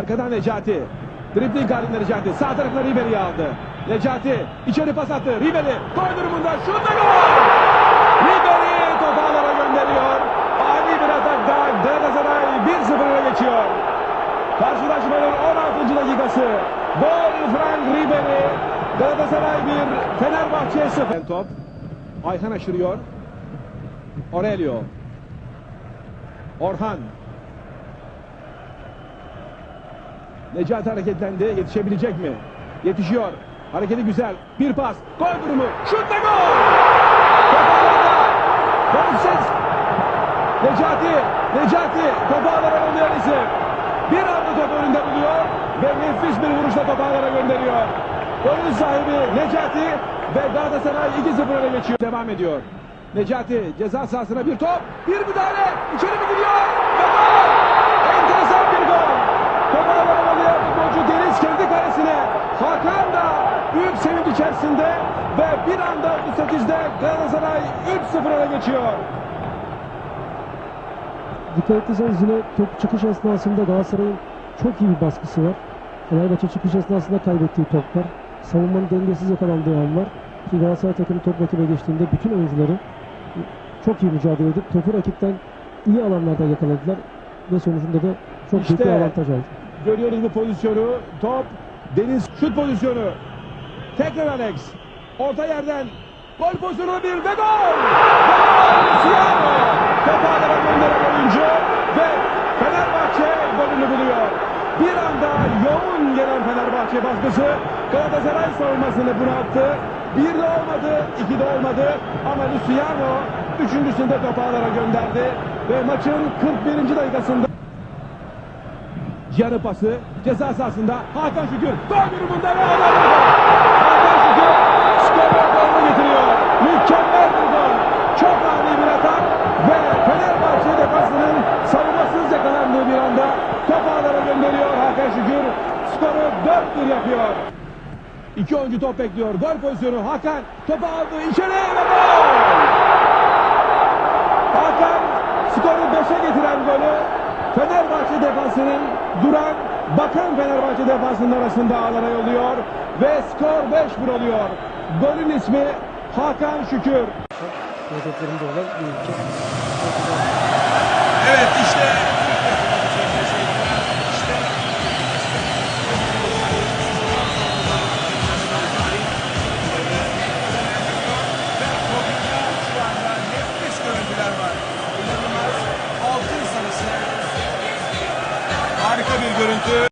Arkadan Necati. Dribling halinde Necati. Sağ tarafına Ribery'i aldı. Necati içeri pas attı. Ribery gol durumunda şut gol! Ribery topu ağlara gönderiyor. Ani bir atakta Galatasaray 1-0 öne geçiyor. Karşılaşmanın 16. dakikası. Gol Frank Ribery. Galatasaray 1, Fenerbahçe 0. Top. Ayhan aşırıyor. Aurelio. Orhan. Necati hareketlendi. Yetişebilecek mi? Yetişiyor. Hareketi güzel. Bir pas. Gol durumu. Şut ve gol! Golsüz. Necati. Necati. Topu ağlara yollayan isim. Bir anda top önünde buluyor. Ve nefis bir vuruşla topu ağlara gönderiyor. Golün sahibi Necati. Ve Galatasaray 2-0 öne geçiyor. Devam ediyor. Necati ceza sahasına bir top. Bir müdahale. İçeri mi giriyor? Ve gol! Enteresan bir gol. Topu ağlara yollayan futbolcu Deniz kendi kalesine. Hakan da büyük sevinç içerisinde. Ve bir anda 38'de Galatasaray 3-0 öne geçiyor. Dikkat ettiyseniz yine top çıkış esnasında Galatasaray'ın çok iyi bir baskısı var. Fenerbahçe çıkış esnasında kaybettiği toplar. Savunmanın dengesiz yakalandığı an var. Ki Galatasaray takımı top rakibe geçtiğinde bütün oyuncuları çok iyi mücadele edip topu rakipten iyi alanlarda yakaladılar. Ve sonucunda da çok büyük İşte bir avantaj aldı. Görüyoruz bu pozisyonu. Top Deniz şut pozisyonu. Tekrar Alex. Orta yerden gol pozisyonu bir ve gol! Topu ağlara gönderen oyuncu ve Fenerbahçe golünü buluyor. Bir anda yoğun gelen Fenerbahçe baskısı Galatasaray savunmasını bunalttı. Bir de olmadı, iki de olmadı ama Luciano üçüncüsünde topu ağlara gönderdi ve maçın 41. dakikasında Yarı pası ceza sahasında Hakan Şükür gol durumunda ve adam Skoru 4-1 yapıyor. İki oyuncu top bekliyor. Gol pozisyonu Hakan topu aldı içeri ve gol. Hakan skoru 5'e getiren golü Fenerbahçe defansının duran bakan Fenerbahçe defansının arasında ağlara yolluyor ve skor 5-1 oluyor. Golün ismi Hakan Şükür. Evet işte görüntü.